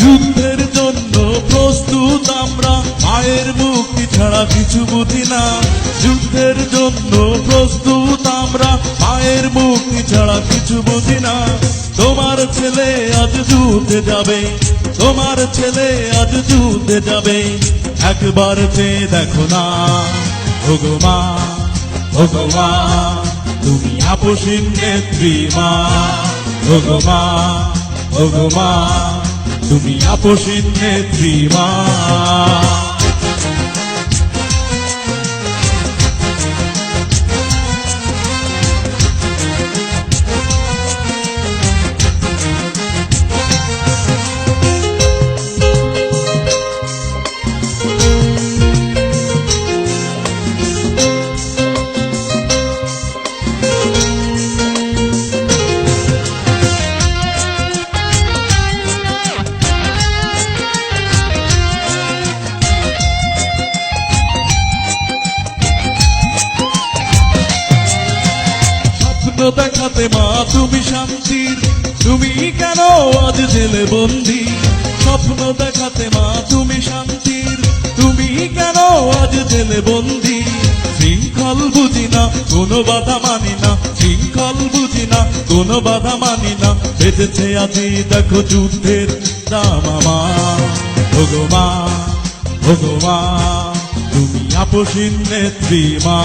যুদ্ধের জন্য প্রস্তুত আমরা। মায়ের মুক্তি ছাড়া কিছু বুঝি না। যুদ্ধের জন্য প্রস্তুত আমরা। মায়ের মুক্তি ছাড়া কিছু বুঝি না। তোমার ছেলে আজ যুদ্ধে যাবে। তোমার ছেলে আজ যুদ্ধে যাবে। একবার চেয়ে দেখো না। ভগমা ভগমা তুমি আপসীন নেত্রী মা। ভগমা ভগমা তুমি আপসীন নেত্রী মা। স্বপ্ন দেখাতে মা, তুমি শান্তির তুমি কেন আজ জেলে বন্দি? স্বপ্ন দেখাতে মা, তুমি শান্তির তুমি কেন আজ জেলে বন্দি? শৃঙ্খল বুঝি না, কোনো বাধা মানি না। শৃঙ্খল বুঝি না, কোনো বাধা মানি না। বেঁচেছে আছি, দেখো যুদ্ধের দাম আমার। ভগবান ভগবান তুমি আপসীন নেত্রী মা।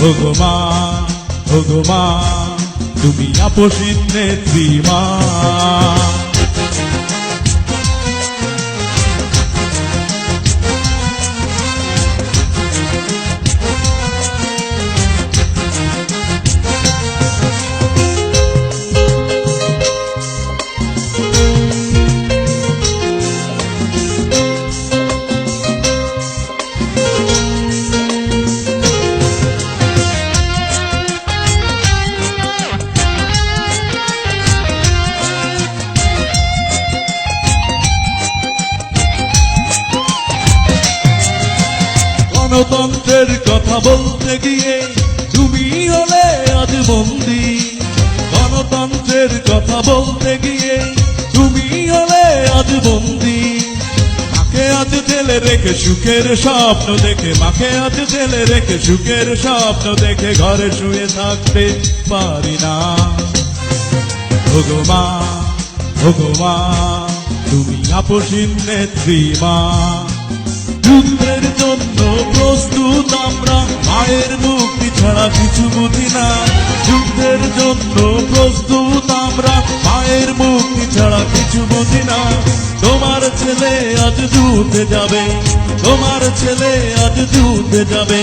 ভগবান ভগবান তুমি আপসীন নেত্রী মা। গণতন্ত্রের কথা বলতে গিয়ে তুমি হলে আজ বন্দি। গণতন্ত্রের কথা বলতে গিয়ে তুমি হলে আজ বন্দি। মাকে আজ জেলে রেখে সুখের স্বপ্ন দেখে, মাকে আজ জেলে রেখে সুখের স্বপ্ন দেখে ঘরে শুয়ে থাকতে পারি না। ভগবান ভগবান তুমি আপসীন নেত্রী মা। যুদ্ধের জন্য প্রস্তুত আমরা, মায়ের মুক্তি ছাড়া কিছু বুঝি না। যুদ্ধের জন্য প্রস্তুত আমরা, মায়ের মুক্তি ছাড়া কিছু বুঝি না। তোমার ছেলে আজ যুদ্ধে যাবে, তোমার ছেলে আজ যুদ্ধে যাবে।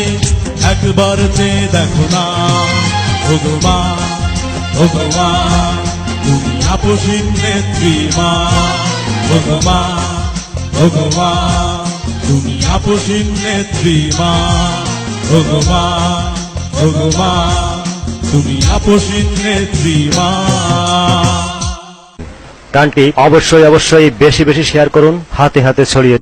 একবার চেয়ে দেখো না, ভগবান ভগবান, তুমি আপসীন নেত্রী মা। ভগবান ভগবান। তুমি আপসীন নেত্রী মা। ভগবান ভগবান, তুমি আপসীন নেত্রী মা। গানটি অবশ্যই অবশ্যই বেশি বেশি শেয়ার করুন, হাতে হাতে ছড়িয়ে